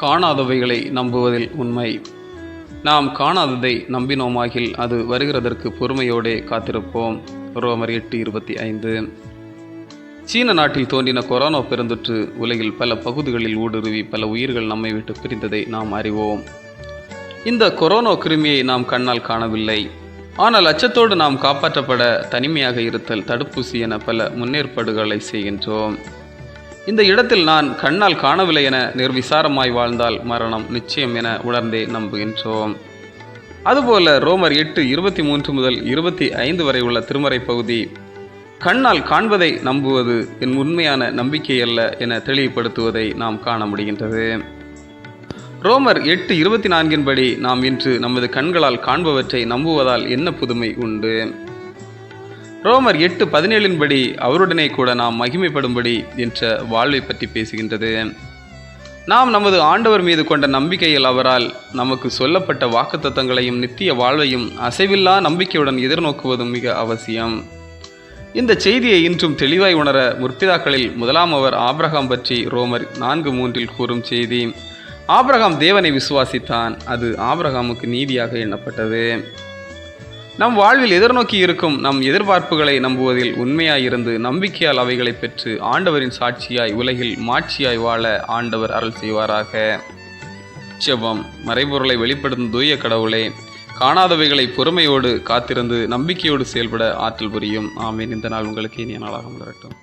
காணாதவைகளை நம்புவதில் உண்மை. நாம் காணாததை நம்பினோமாகில் அது வருகிறதற்கு பொறுமையோடே காத்திருப்போம். ரோமர் எட்டு இருபத்தி ஐந்து. சீன நாட்டில் தோன்றின கொரோனா பெருந்தொற்று உலகில் பல பகுதிகளில் ஊடுருவி பல உயிர்கள் நம்மை விட்டு பிரிந்ததை நாம் அறிவோம். இந்த கொரோனா கிருமியை நாம் கண்ணால் காணவில்லை. ஆனால் அச்சத்தோடு நாம் காப்பாற்றப்பட தனிமையாக இருத்தல் தடுப்பூசி என பல முன்னேற்பாடுகளை செய்கின்றோம். இந்த இடத்தில் நான் கண்ணால் காணவில்லை என நிர்விசாரமாய் வாழ்ந்தால் மரணம் நிச்சயம் என உணர்ந்தே நம்புகின்றோம். அதுபோல ரோமர் எட்டு இருபத்தி மூன்று முதல் இருபத்தி ஐந்து வரை உள்ள திருமறை பகுதி கண்ணால் காண்பதை நம்புவது என் உண்மையான நம்பிக்கை அல்ல என தெளிவுபடுத்துவதை நாம் காண முடிகின்றது. ரோமர் எட்டு இருபத்தி நான்கின்படி நாம் இன்று நமது கண்களால் காண்பவற்றை நம்புவதால் என்ன புதுமை உண்டு? ரோமர் எட்டு பதினேழின்படி அவருடனே கூட நாம் மகிமைப்படும்படி என்ற வாழ்வை பற்றி பேசுகின்றது. நாம் நமது ஆண்டவர் மீது கொண்ட நம்பிக்கையில் அவரால் நமக்கு சொல்லப்பட்ட வாக்குத்தத்தங்களையும் நித்திய வாழ்வையும் அசைவில்லா நம்பிக்கையுடன் எதிர்நோக்குவதும் மிக அவசியம். இந்த செய்தியை இன்றும் தெளிவாய் உணர முற்பிதாக்களில் முதலாம் அவர் ஆபிரகாம் பற்றி ரோமர் நான்கு மூன்றில் கூறும் செய்தி ஆபிரகாம் தேவனை விசுவாசித்தான் அது ஆபிரகாமுக்கு நீதியாக எண்ணப்பட்டது. நம் வாழ்வில் எதிர்நோக்கி இருக்கும் நம் எதிர்பார்ப்புகளை நம்புவதில் உண்மையாயிருந்து நம்பிக்கையால் அவைகளை பெற்று ஆண்டவரின் சாட்சியாய் உலகில் மாட்சியாய் வாழ ஆண்டவர் அருள் செய்வாராக. செவ்வம் மறைபொருளை வெளிப்படுத்தும் தூய கடவுளே காணாதவைகளை பொறுமையோடு காத்திருந்து நம்பிக்கையோடு செயல்பட ஆற்றல் புரியும். ஆமீன். இந்த நாள் உங்களுக்கு இனிய நாளாக மலரட்டும்.